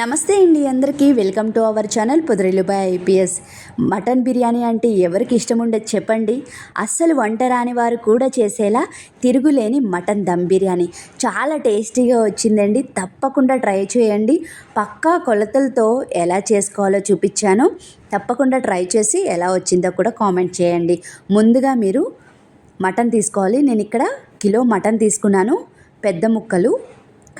నమస్తే అండి అందరికీ. Welcome to our channel పొదరిలుబాయ్ I P S. Mutton biryani అంటే ఎవరికి ఇష్టం ఉండదు చెప్పండి. అస్సలు వంట రాని వారు కూడా చేసేలా తిరుగులేని మటన్ దమ్ బిర్యానీ. చాలా టేస్టీగా వచ్చిందండి. తప్పకుండా ట్రై చేయండి. పక్కా కొలతలతో ఎలా చేసుకోవాలో చూపించాను. తప్పకుండా ట్రై చేసి ఎలా వచ్చిందో కూడా కామెంట్ చేయండి. ముందుగా మీరు మటన్ తీసుకోవాలి. నేను ఇక్కడ కిలో మటన్ తీసుకున్నాను. పెద్ద ముక్కలు.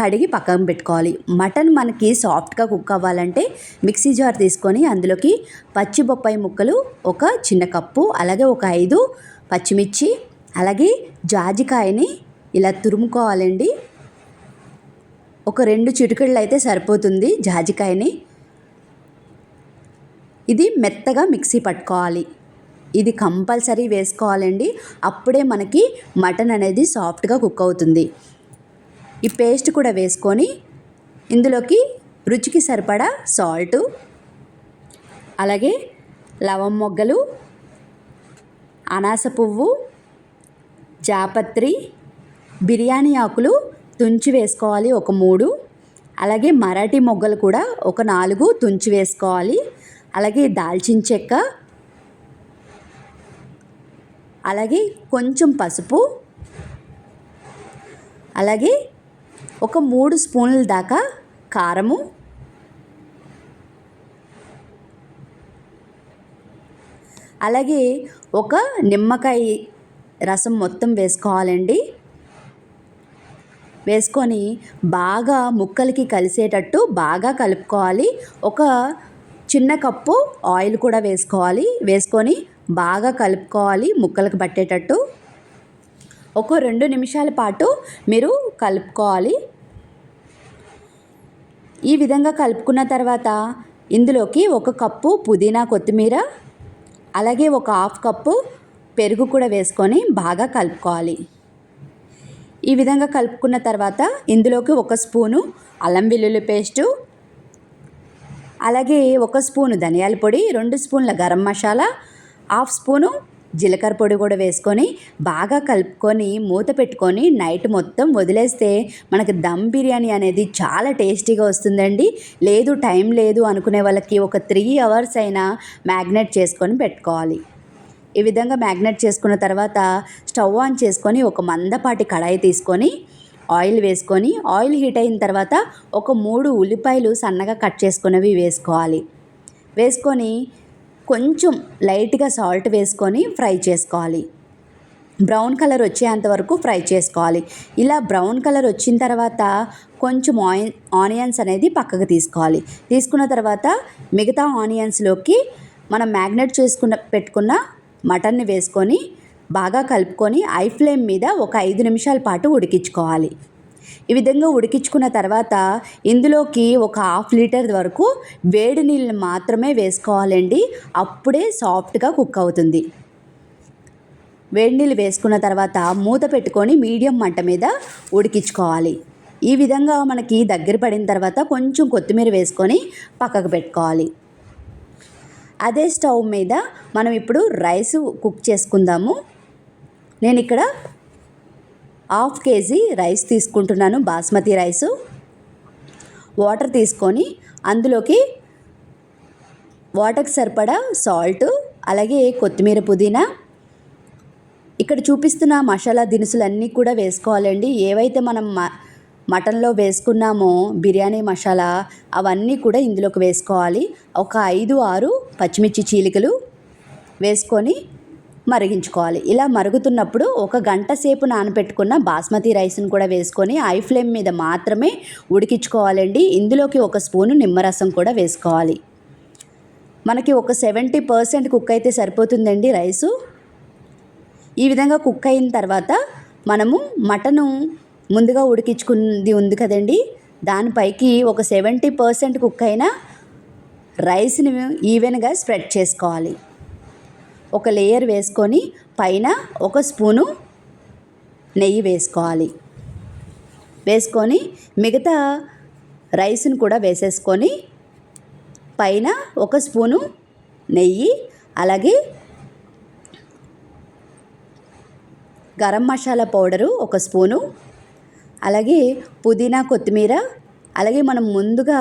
కడిగి పక్కన పెట్టుకోవాలి. మటన్ మనకి సాఫ్ట్గా కుక్ అవ్వాలంటే మిక్సీ జార్ తీసుకొని అందులోకి పచ్చి బొప్పాయి ముక్కలు ఒక చిన్న కప్పు అలాగే ఒక ఐదు పచ్చిమిర్చి అలాగే జాజికాయని ఇలా తురుముకోవాలండి. ఒక రెండు చిటికెళ్ళు అయితే సరిపోతుంది జాజికాయని. ఇది మెత్తగా మిక్సీ పట్టుకోవాలి. ఇది కంపల్సరీ వేసుకోవాలండి. అప్పుడే మనకి మటన్ అనేది సాఫ్ట్గా కుక్ అవుతుంది. ఈ పేస్ట్ కూడా వేసుకొని ఇందులోకి రుచికి సరిపడా సాల్ట్ అలాగే లవం మొగ్గలు అనాస పువ్వు జాపత్రి బిర్యానీ ఆకులు తుంచి వేసుకోవాలి ఒక మూడు. అలాగే మరాఠీ మొగ్గలు కూడా ఒక నాలుగు తుంచి వేసుకోవాలి. అలాగే దాల్చిన చెక్క అలాగే కొంచెం పసుపు అలాగే ఒక మూడు స్పూన్ల దాకా కారము. అలాగే ఒక నిమ్మకాయ రసం మొత్తం వేసుకోవాలండి. వేసుకొని బాగా ముక్కలకి కలిసేటట్టు బాగా కలుపుకోవాలి. ఒక చిన్న కప్పు ఆయిల్ కూడా వేసుకోవాలి. వేసుకొని బాగా కలుపుకోవాలి ముక్కలకు పట్టేటట్టు. ఒక రెండు నిమిషాల పాటు మీరు కలుపుకోవాలి. ఈ విధంగా కలుపుకున్న తర్వాత ఇందులోకి ఒక కప్పు పుదీనా కొత్తిమీర అలాగే ఒక హాఫ్ కప్పు పెరుగు కూడా వేసుకొని బాగా కలుపుకోవాలి. ఈ విధంగా కలుపుకున్న తర్వాత ఇందులోకి ఒక స్పూను అల్లం వెల్లుల్లి పేస్టు అలాగే ఒక స్పూను ధనియాల పొడి రెండు స్పూన్ల గరం మసాలా హాఫ్ స్పూను జీలకర్ర పొడి కూడా వేసుకొని బాగా కలుపుకొని మూత పెట్టుకొని నైట్ మొత్తం వదిలేస్తే మనకి దమ్ బిర్యానీ అనేది చాలా టేస్టీగా వస్తుందండి. లేదు టైం లేదు అనుకునే వాళ్ళకి ఒక త్రీ అవర్స్ అయినా మ్యాగ్నెట్ చేసుకొని పెట్టుకోవాలి. ఈ విధంగా మ్యాగ్నెట్ చేసుకున్న తర్వాత స్టవ్ ఆన్ చేసుకొని ఒక మందపాటి కడాయి తీసుకొని ఆయిల్ వేసుకొని ఆయిల్ హీట్ అయిన తర్వాత ఒక మూడు ఉల్లిపాయలు సన్నగా కట్ చేసుకున్నవి వేసుకోవాలి. వేసుకొని కొంచెం లైట్గా సాల్ట్ వేసుకొని ఫ్రై చేసుకోవాలి. బ్రౌన్ కలర్ వచ్చేంత వరకు ఫ్రై చేసుకోవాలి. ఇలా బ్రౌన్ కలర్ వచ్చిన తర్వాత కొంచెం ఆయి ఆనియన్స్ అనేది పక్కకు తీసుకోవాలి. తీసుకున్న తర్వాత మిగతా ఆనియన్స్లోకి మనం మ్యాగ్నెట్ చేసుకున్న పెట్టుకున్న మటన్ని వేసుకొని బాగా కలుపుకొని ఐ ఫ్లేమ్ మీద ఒక ఐదు నిమిషాల పాటు ఉడికించుకోవాలి. ఈ విధంగా ఉడికించుకున్న తర్వాత ఇందులోకి ఒక హాఫ్ లీటర్ వరకు వేడి నీళ్ళు మాత్రమే వేసుకోవాలండి. అప్పుడే సాఫ్ట్గా కుక్ అవుతుంది. వేడి నీళ్ళు వేసుకున్న తర్వాత మూత పెట్టుకొని మీడియం మంట మీద ఉడికించుకోవాలి. ఈ విధంగా మనకి దగ్గర పడిన తర్వాత కొంచెం కొత్తిమీర వేసుకొని పక్కకు పెట్టుకోవాలి. అదే స్టవ్ మీద మనం ఇప్పుడు రైస్ కుక్ చేసుకుందాము. నేను ఇక్కడ హాఫ్ కేజీ రైస్ తీసుకుంటున్నాను బాస్మతి రైసు. వాటర్ తీసుకొని అందులోకి వాటర్కి సరిపడా సాల్ట్ అలాగే కొత్తిమీర పుదీనా. ఇక్కడ చూపిస్తున్న మసాలా దినుసులు అన్నీ కూడా వేసుకోవాలండి. ఏవైతే మనం మ మటన్లో వేసుకున్నామో బిర్యానీ మసాలా అవన్నీ కూడా ఇందులోకి వేసుకోవాలి. ఒక ఐదు ఆరు పచ్చిమిర్చి చీలికలు వేసుకొని మరిగించుకోవాలి. ఇలా మరుగుతున్నప్పుడు ఒక గంట సేపు నానబెట్టుకున్న బాస్మతి రైస్ని కూడా వేసుకొని ఐ ఫ్లేమ్ మీద మాత్రమే ఉడికించుకోవాలండి. ఇందులోకి ఒక స్పూను నిమ్మరసం కూడా వేసుకోవాలి. మనకి ఒక సెవెంటీ పర్సెంట్ కుక్ అయితే సరిపోతుందండి రైసు. ఈ విధంగా కుక్ అయిన తర్వాత మనము మటను ముందుగా ఉడికించుకుంది ఉంది కదండి. దానిపైకి ఒక సెవెంటీ పర్సెంట్ కుక్ అయిన రైస్ని ఈవెన్గా స్ప్రెడ్ చేసుకోవాలి. ఒక లేయర్ వేసుకొని పైన ఒక స్పూను నెయ్యి వేసుకోవాలి. వేసుకొని మిగతా రైస్ను కూడా వేసేసుకొని పైన ఒక స్పూను నెయ్యి అలాగే గరం మసాలా పౌడరు ఒక స్పూను అలాగే పుదీనా కొత్తిమీర అలాగే మనం ముందుగా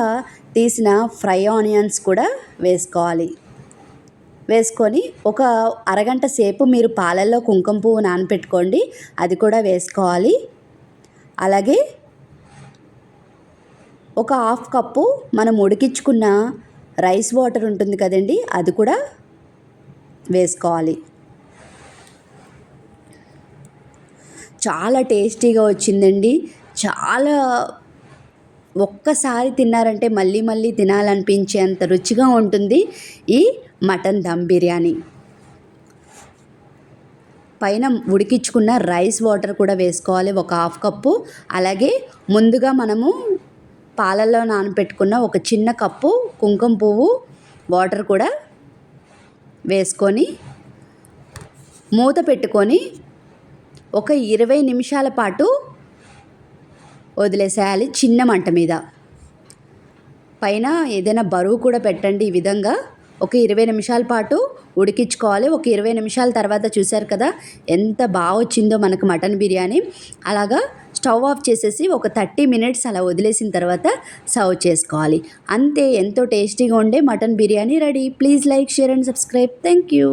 తీసిన ఫ్రై ఆనియన్స్ కూడా వేసుకోవాలి. వేసుకొని ఒక అరగంట సేపు మీరు పాలల్లో కుంకుమ పువ్వు నానపెట్టుకోండి. అది కూడా వేసుకోవాలి. అలాగే ఒక హాఫ్ కప్పు మనం ఉడికించుకున్న రైస్ వాటర్ ఉంటుంది కదండి అది కూడా వేసుకోవాలి. చాలా టేస్టీగా వచ్చిందండి. చాలా ఒక్కసారి తిన్నారంటే మళ్ళీ మళ్ళీ తినాలనిపించేంత రుచిగా ఉంటుంది. ఈ మటన్ దమ్ బిర్యానీ. పైన ఉడికించుకున్న రైస్ వాటర్ కూడా వేసుకోవాలి ఒక హాఫ్ కప్పు. అలాగే ముందుగా మనము పాలల్లో నానబెట్టుకున్న ఒక చిన్న కప్పు కుంకుమ పువ్వు వాటర్ కూడా వేసుకొని మూత పెట్టుకొని ఒక ఇరవై నిమిషాల పాటు వదిలేసేయాలి చిన్న మంట మీద. పైన ఏదైనా బరువు కూడా పెట్టండి ఈ విధంగా. ఒక ఇరవై నిమిషాల పాటు ఉడికించుకోవాలి. ఒక ఇరవై నిమిషాల తర్వాత చూశారు కదా ఎంత బాగా వచ్చిందో మనకు మటన్ బిర్యానీ. అలాగా స్టవ్ ఆఫ్ చేసేసి ఒక థర్టీ మినిట్స్ అలా వదిలేసిన తర్వాత సర్వ్ చేసుకోవాలి. అంతే ఎంతో టేస్టీగా ఉండే mutton biryani ready. Please like share and subscribe. Thank you